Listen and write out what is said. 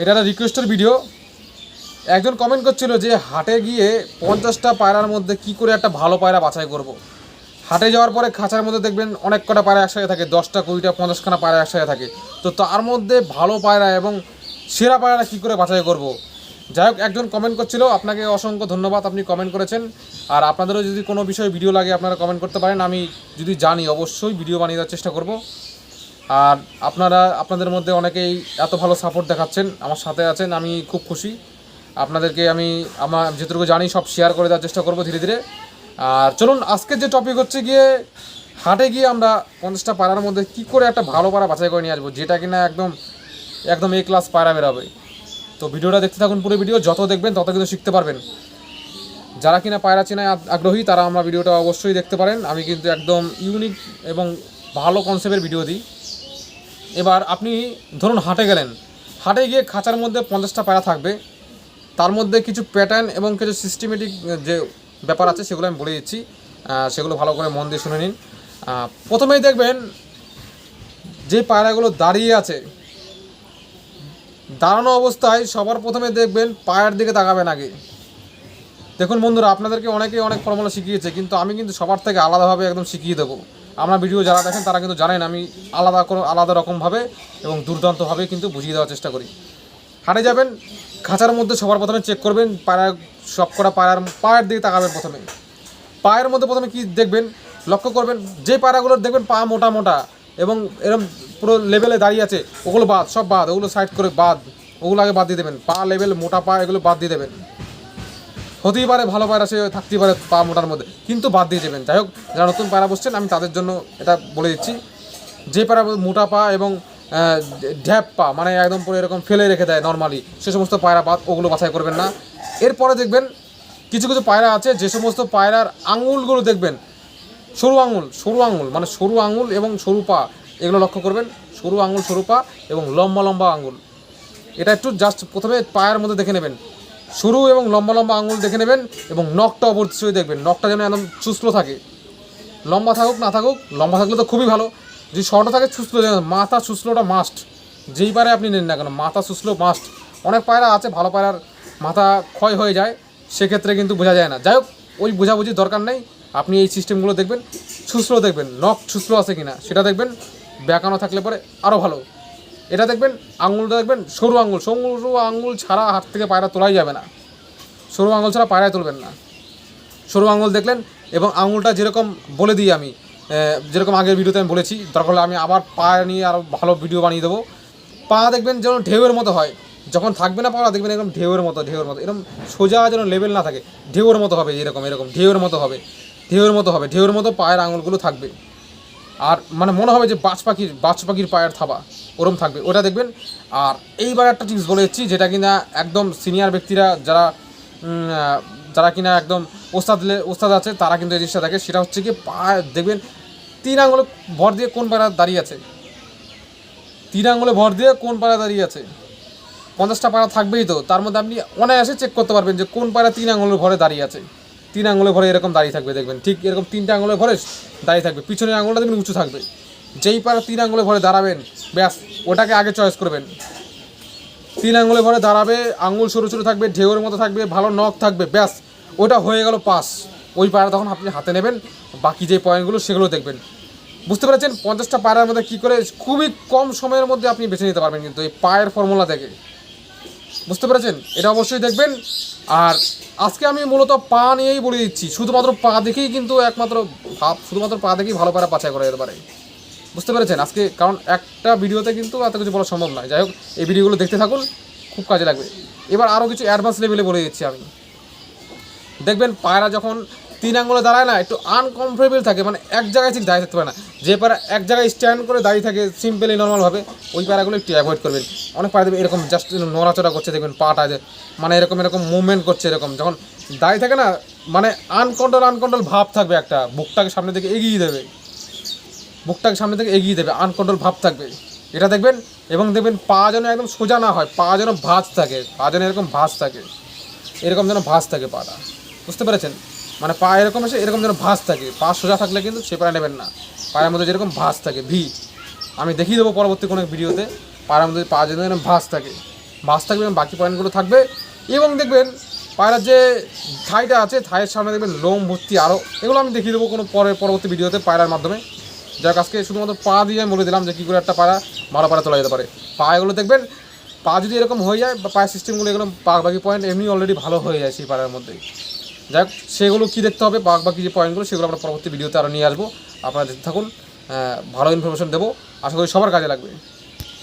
এটা একটা রিকোয়েস্টের ভিডিও একজন কমেন্ট করছিল যে হাটে গিয়ে পঞ্চাশটা পায়রার মধ্যে কি করে একটা ভালো পায়রা বাছাই করব। হাটে যাওয়ার পরে খাঁচার মধ্যে দেখবেন অনেক কটা পায়রা একসাথে থাকে, দশটা, কুড়িটা, পঞ্চাশখানা পায়রা একসাথে থাকে। তো তার মধ্যে ভালো পায়রা এবং সেরা পায়রা কী করে বাছাই করব। যাই হোক, একজন কমেন্ট করছিল, আপনাকে অসংখ্য ধন্যবাদ, আপনি কমেন্ট করেছেন। আর আপনাদেরও যদি কোনো বিষয়ে ভিডিও লাগে, আপনারা কমেন্ট করতে পারেন। আমি যদি জানি, অবশ্যই ভিডিও বানিয়ে দেওয়ার চেষ্টা করব। আর আপনারা, আপনাদের মধ্যে অনেকেই এত ভালো সাপোর্ট দেখাচ্ছেন, আমার সাথে আছেন, আমি খুব খুশি। আপনাদেরকে আমি আমার যেটুকু জানি, সব শেয়ার করে দেওয়ার চেষ্টা করব ধীরে ধীরে। আর চলুন, আজকের যে টপিক হচ্ছে গিয়ে, হাটে গিয়ে আমরা পঞ্চাশটা পাড়ার মধ্যে কি করে একটা ভালো পাড়া বাছাই করে নিয়ে আসব, যেটা কিনা একদম একদম এ ক্লাস পায়রা বেরোবে। তো ভিডিওটা দেখতে থাকুন পুরো ভিডিও, যত দেখবেন তত কিন্তু শিখতে পারবেন। যারা কিনা পায়রা চেনায় আগ্রহী, তারা আমরা ভিডিওটা অবশ্যই দেখতে পারেন। আমি কিন্তু একদম ইউনিক এবং ভালো কনসেপ্টের ভিডিও দিই। এবার আপনি ধরুন হাটে গেলেন, হাটে গিয়ে খাঁচার মধ্যে পঞ্চাশটা পায়রা থাকবে, তার মধ্যে কিছু প্যাটার্ন এবং কিছু সিস্টেমেটিক যে ব্যাপার আছে সেগুলো আমি বলে দিচ্ছি সেগুলো ভালো করে মন দিয়ে শুনে নিন। প্রথমেই দেখবেন যে পায়রাগুলো দাঁড়িয়ে আছে, দাঁড়ানো অবস্থায় সবার প্রথমে দেখবেন পায়ের দিকে তাকাবেন আগে। দেখুন বন্ধুরা, আপনাদেরকে অনেকে অনেক ফর্মুলা শিখিয়েছে, কিন্তু আমি কিন্তু সবার থেকে আলাদাভাবে একদম শিখিয়ে দেবো। আমরা ভিডিও যারা দেখেন তারা কিন্তু জানেন আমি আলাদা কোনো আলাদা রকমভাবে এবং দুর্দান্তভাবে কিন্তু বুঝিয়ে দেওয়ার চেষ্টা করি। হাটে যাবেন, খাঁচার মধ্যে সবার প্রথমে চেক করবেন পায়রা সব কটা পায়রার পায়ের দিকে তাকাবেন প্রথমে। পায়ের মধ্যে প্রথমে কি দেখবেন? লক্ষ্য করবেন, যে পায়রাগুলো দেখবেন পা মোটা মোটা এবং এরকম পুরো লেভেলে দাঁড়িয়ে আছে, ওগুলো বাদ, সব বাদ, ওগুলো সাইড করে বাদ, ওগুলো আগে বাদ দিয়ে দেবেন। পা লেভেল মোটা পা, এগুলো বাদ দিয়ে দেবেন। হতেই পারে, ভালো পায়রা সে থাকতেই পারে পা মোটার মধ্যে। কিন্তু বাদ দিয়ে দেবেন। যাই হোক, যারা নতুন পায়রা বসছেন, আমি তাদের জন্য এটা বলে দিচ্ছি। যে পায়রা মোটা পা এবং ঢ্যাপ পা মানে একদম পুরো এরকম ফেলে রেখে দেয় নর্মালি সে সমস্ত পায়রা বাদ ওগুলো বাছাই করবেন না। এরপরে দেখবেন কিছু কিছু পায়রা আছে, যে সমস্ত পায়রার আঙুলগুলো দেখবেন, সরু আঙুল সরু আঙুল মানে সরু আঙুল এবং সরু পা, এগুলো লক্ষ্য করবেন, সরু আঙুল, সরু পা এবং লম্বা লম্বা আঙুল। এটা একটু জাস্ট প্রথমে পায়ের মধ্যে দেখে নেবেন। সরু এবং লম্বা লম্বা আঙুল দেখে নেবেন এবং নখটা অবশ্যই দেখবেন। নখটা যেন একদম চুসলো থাকে। লম্বা থাকুক, না থাকুক, লম্বা থাকলে তো খুবই ভালো। যদি শর্টও থাকে যেন মাথা চুসলোটা মাস্ট যেই পারে আপনি নেন না কেন, মাথা চুসলো মাস্ট অনেক পায়রা আছে, ভালো পায়রার মাথা ক্ষয় হয়ে যায়, সেক্ষেত্রে কিন্তু বোঝা যায় না। যাই হোক, ওই বোঝাবুঝির দরকার নেই। আপনি এই সিস্টেমগুলো দেখবেন ছুসলো দেখবেন। নখ ছুসলো আছে কিনা, সেটা দেখবেন। ব্যাকানো থাকলে পরে আরও ভালো। এটা দেখবেন, আঙুলটা দেখবেন, সরু আঙুল সরু আঙুল ছাড়া হাত থেকে পায়রা তোলাই যাবে না। সরু আঙুল ছাড়া পায়রায় তুলবেন না। সরু আঙুল দেখলেন এবং আঙুলটা যেরকম বলে দিই আমি যেরকম আগের ভিডিওতে আমি বলেছি, দরকার হলে আমি আবার পা নিয়ে আরও ভালো ভিডিও বানিয়ে দেবো। পা দেখবেন যেন ঢেউয়ের মতো হয়। যখন থাকবে না পাওয়া দেখবেন এরকম ঢেউয়ের মতো ঢেউয়ের মতো, এরকম সোজা যেন লেভেল না থাকে। ঢেউয়ের মতো হবে এরকম এরকম, ঢেউয়ের মতো হবে, ঢেউয়ের মতো হবে, ঢেউয়ের মতো পায়ের আঙুলগুলো থাকবে। আর মানে মনে হবে যে বাজ পাখির বাজ পাখির পায়ের থাবা ওরম থাকবে। ওটা দেখবেন। আর এইবার একটা টিপস বলে দিচ্ছি, যেটা কিনা একদম সিনিয়র ব্যক্তিরা যারা যারা কিনা একদম ওস্তাদ ওস্তাদ আছে, তারা কিন্তু এই জিনিসটা দেখে। সেটা হচ্ছে কি, পা, দেখবেন, তিন আঙুলে ভর দিয়ে কোন পায়রা দাঁড়িয়ে আছে? তিন আঙুলে ভর দিয়ে কোন পায়রা দাঁড়িয়ে আছে? পঞ্চাশটা পায়রা থাকবেই তো। তার মধ্যে আপনি অনায়াসে চেক করতে পারবেন যে কোন পায়রা তিন আঙুলের ভরে দাঁড়িয়ে আছে। তিন আঙুলে ভরে এরকম দাঁড়িয়ে থাকবে, দেখবেন। ঠিক এরকম তিনটা আঙুলে ভরে দাঁড়িয়ে থাকবে। পিছনের আঙুলটা দেখবেন উঁচু থাকবে। যেই পায়রা তিন আঙুলে ভরে দাঁড়াবেন, ব্যাস, ওটাকে আগে চয়েস করবেন। তিন আঙুলে ভরে দাঁড়াবে, আঙুল সরু সরু থাকবে, ঢেউয়ের মতো থাকবে, ভালো নখ থাকবে, ব্যাস, ওটা হয়ে গেল পাস। ওই পায়রা তখন আপনি হাতে নেবেন, বাকি যে পয়েন্টগুলো সেগুলো দেখবেন। বুঝতে পেরেছেন? পঞ্চাশটা পায়রার মধ্যে কী করে খুবই কম সময়ের মধ্যে আপনি বেছে নিতে পারবেন কিন্তু এই পায়ের ফর্মুলা থেকে বুঝতে পেরেছেন? এটা অবশ্যই দেখবেন। আর আজকে আমি মূলত পা নিয়েই বলে দিচ্ছি, শুধুমাত্র পা দেখেই কিন্তু একমাত্র শুধুমাত্র পা দেখেই ভালো পারা বাছাই করা যেতে পারে। বুঝতে পেরেছেন? আজকে কারণ একটা ভিডিওতে কিন্তু এত কিছু বলা সম্ভব নয়। যাই হোক, এই ভিডিওগুলো দেখতে থাকুন, খুব কাজে লাগবে। এবার আরও কিছু অ্যাডভান্স লেভেলে বলে দিচ্ছি আমি। দেখবেন পায়রা যখন তিন আঙুলে দাঁড়ায় না, একটু আনকমফোর্টেবল থাকে মানে এক জায়গায় ঠিক দাঁড়িয়ে থাকতে পারে না। যে পায়রা এক জায়গায় স্ট্যান্ড করে দাঁড়িয়ে থাকে সিম্পলি নর্মালভাবে ওই পায়রাগুলো একটু অ্যাভয়েড করবেন অনেক পায়রা দেবে এরকম জাস্ট নড়াচড়া করছে, দেখবেন পাটা যে মানে এরকম এরকম মুভমেন্ট করছে, এরকম। যখন দাঁড়িয়ে থাকে না মানে আনকন্ট্রোল আনকন্ট্রোল ভাব থাকবে একটা। বুকটাকে সামনে থেকে এগিয়ে দেবে। বুকটাকে সামনে থেকে এগিয়ে দেবে আনকন্ট্রোল ভাব থাকবে। এটা দেখবেন, এবং দেখবেন পা যেন একদম সোজা না হয়, পা যেন ভাঁজ থাকে, পা যেন এরকম ভাঁজ থাকে। এরকম যেন ভাঁজ থাকে পাটা। বুঝতে পেরেছেন? মানে পা এরকম এসে এরকম যেন ভাঁজ থাকে। পা সোজা থাকলে কিন্তু সে পায়ে নেবেন না। পায়ের মধ্যে যেরকম ভাঁজ থাকে, ভি। আমি দেখিয়ে দেবো পরবর্তী কোনো ভিডিওতে, পায়ের মধ্যে পা যেন এরকম ভাঁজ থাকে। মাছ থাকবে এবং বাকি পয়েন্টগুলো থাকবে। এবং দেখবেন পায়রার যে থাইটা আছে, থাইয়ের সামনে দেখবেন লোম ভর্তি আরও এগুলো আমি দেখিয়ে দেবো কোনো পরে, পরবর্তী ভিডিওতে পায়রার মাধ্যমে। যাক, আজকে শুধুমাত্র পা দিয়ে আমি বলে দিলাম যে কী করে একটা পায়রা মারা পায়রা তোলা যেতে পারে। পায়েগুলো দেখবেন, পা যদি এরকম হয়ে যায় বা পায়ের সিস্টেমগুলো এগুলো পাক বাকি পয়েন্ট এমনি অলরেডি ভালো হয়ে যায় সেই পায়রার মধ্যে। যাক, সেগুলো কী দেখতে হবে বাঘ বাকি যে পয়েন্টগুলো সেগুলো আমরা পরবর্তী ভিডিওতে আরও নিয়ে আসব। আপনারা দেখতে থাকুন ভালো ইনফরমেশন দেবো। আশা করি সবার কাজে লাগবে।